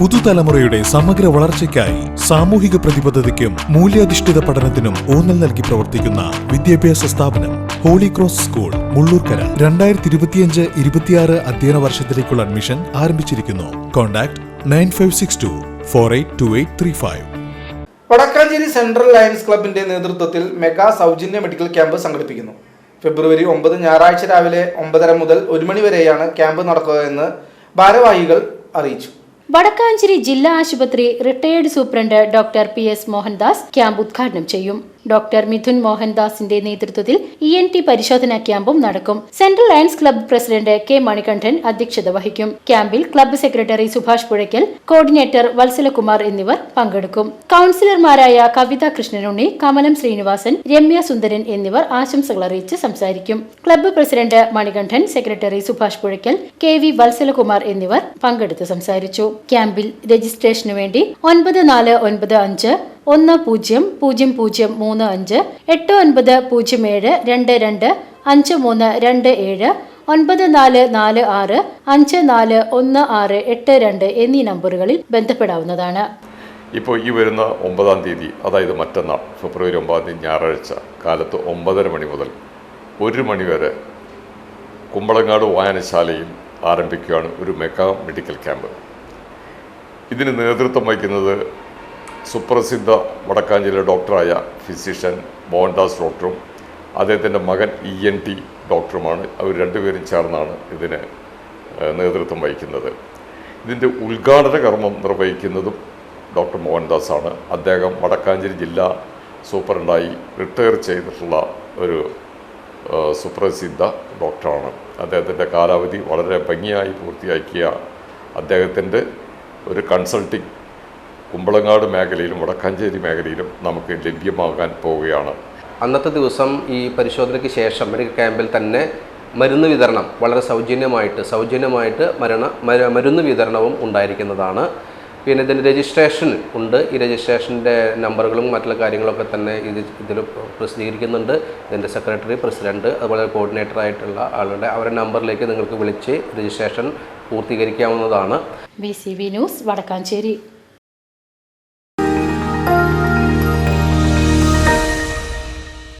പുതുതലമുറയുടെ സമഗ്ര വളർച്ചയ്ക്കായി സാമൂഹിക പ്രതിബദ്ധതയ്ക്കും മൂല്യാധിഷ്ഠിത പഠനത്തിനും ഊന്നൽ നൽകി പ്രവർത്തിക്കുന്ന വിദ്യാഭ്യാസ സ്ഥാപനം ഹോളി ക്രോസ് സ്കൂൾ മുള്ളൂർക്കര. രണ്ടായിരത്തി ഇരുപത്തിയഞ്ച് ഇരുപത്തിയാറ് അധ്യയന വർഷത്തിലേക്കുള്ള അഡ്മിഷൻ ആരംഭിച്ചിരിക്കുന്നു. Contact nine five six two four eight two eight three five. Vadakkanchery central lions ക്ലബിന്റെ നേതൃത്വത്തിൽ മെഗാ സൗജന്യ മെഡിക്കൽ ക്യാമ്പ് സംഘടിപ്പിക്കുന്നു. ഫെബ്രുവരി ഒമ്പത് ഞായറാഴ്ച രാവിലെ ഒമ്പതര മുതൽ ഒരു മണി വരെയാണ് ക്യാമ്പ് നടക്കുകയെന്ന് ഭാരവാഹികൾ അറിയിച്ചു. വടക്കാഞ്ചേരി ജില്ലാ ആശുപത്രി retired superintendent doctor P S Mohandas camp ഉദ്ഘാടനം ചെയ്യും. ഡോക്ടർ മിഥുൻ മോഹൻദാസിന്റെ നേതൃത്വത്തിൽ ഇ എൻ ടി പരിശോധനാ ക്യാമ്പും നടക്കും. Central lions club president K Manikandan അധ്യക്ഷത വഹിക്കും. ക്യാമ്പിൽ club secretary Subhash Puzhakkal coordinator Valsalakumar എന്നിവർ പങ്കെടുക്കും. കൌൺസിലർമാരായ കവിത കൃഷ്ണനുണ്ണി കമലം ശ്രീനിവാസൻ രമ്യ സുന്ദരൻ എന്നിവർ ആശംസകൾ അറിയിച്ച് സംസാരിക്കും. Club president Manikandan secretary Subhash Puzhakkal K V Valsalakumar എന്നിവർ പങ്കെടുത്ത് സംസാരിച്ചു. ക്യാമ്പിൽ രജിസ്ട്രേഷനു വേണ്ടി ഒൻപത് നാല് ഒൻപത് അഞ്ച് ഒന്ന് പൂജ്യം പൂജ്യം പൂജ്യം മൂന്ന് അഞ്ച് എട്ട് ഒൻപത് പൂജ്യം ഏഴ് രണ്ട് രണ്ട് അഞ്ച് മൂന്ന് രണ്ട് ഏഴ് ഒൻപത് നാല് നാല് ആറ് അഞ്ച് നാല് ഒന്ന് ആറ് എട്ട് രണ്ട് എന്നീ നമ്പറുകളിൽ ബന്ധപ്പെടാവുന്നതാണ്. ഇപ്പോൾ ഈ വരുന്ന ഒമ്പതാം തീയതി അതായത് മറ്റന്നാൾ ഫെബ്രുവരി ഒമ്പതാം തീയതി ഞായറാഴ്ച കാലത്ത് ഒമ്പതര മണി മുതൽ ഒരു മണി വരെ കുമ്പളങ്ങാട് വായനശാലയിൽ ആരംഭിക്കുകയാണ് ഒരു മെഗാ മെഡിക്കൽ ക്യാമ്പ്. ഇതിന് നേതൃത്വം വഹിക്കുന്നത് സുപ്രസിദ്ധ വടക്കാഞ്ചേരി ഡോക്ടറായ ഫിസിഷ്യൻ മോഹൻദാസ് ഡോക്ടറും അദ്ദേഹത്തിന്റെ മകൻ ഇ എൻ ടി ഡോക്ടറുമാണ്. അവർ രണ്ടുപേരും ചേർന്നാണ് ഇതിന് നേതൃത്വം വഹിക്കുന്നത്. ഇതിന്റെ ഉദ്ഘാടന കർമ്മം നിർവഹിക്കുന്നതും ഡോക്ടർ മോഹൻദാസ് ആണ് അദ്ദേഹം വടക്കാഞ്ചേരി ജില്ലാ സൂപ്രണ്ടായി റിട്ടയർ ചെയ്തിട്ടുള്ള ഒരു സുപ്രസിദ്ധ ഡോക്ടറാണ്. അദ്ദേഹത്തിന്റെ കാലാവധി വളരെ ഭംഗിയായി പൂർത്തിയാക്കിയ അദ്ദേഹത്തിന്റെ ഒരു കൺസൾട്ടിങ് കുമ്പളങ്ങാട് മേഖലയിലും വടക്കാഞ്ചേരി മേഖലയിലും നമുക്ക് ലഭ്യമാകാൻ പോവുകയാണ്. അന്നത്തെ ദിവസം ഈ പരിശോധനയ്ക്ക് ശേഷം മെഡിക്കൽ ക്യാമ്പിൽ തന്നെ മരുന്ന് വിതരണം വളരെ സൗജന്യമായിട്ട് സൗജന്യമായിട്ട് മരണ മര- മരുന്ന് വിതരണവും ഉണ്ടായിരിക്കുന്നതാണ്. പിന്നെ ഇതിന്റെ രജിസ്ട്രേഷൻ ഉണ്ട്. ഈ രജിസ്ട്രേഷന്റെ നമ്പറുകളും മറ്റുള്ള കാര്യങ്ങളൊക്കെ തന്നെ ഇത് ഇതിൽ പ്രസിദ്ധീകരിക്കുന്നുണ്ട്. ഇതിന്റെ സെക്രട്ടറി പ്രസിഡന്റ് അതുപോലെ കോർഡിനേറ്റർ ആയിട്ടുള്ള ആളുടെ അവരുടെ നമ്പറിലേക്ക് നിങ്ങൾക്ക് വിളിച്ച് registration പൂർത്തീകരിക്കാവുന്നതാണ്. B C B news Vadakkanchery.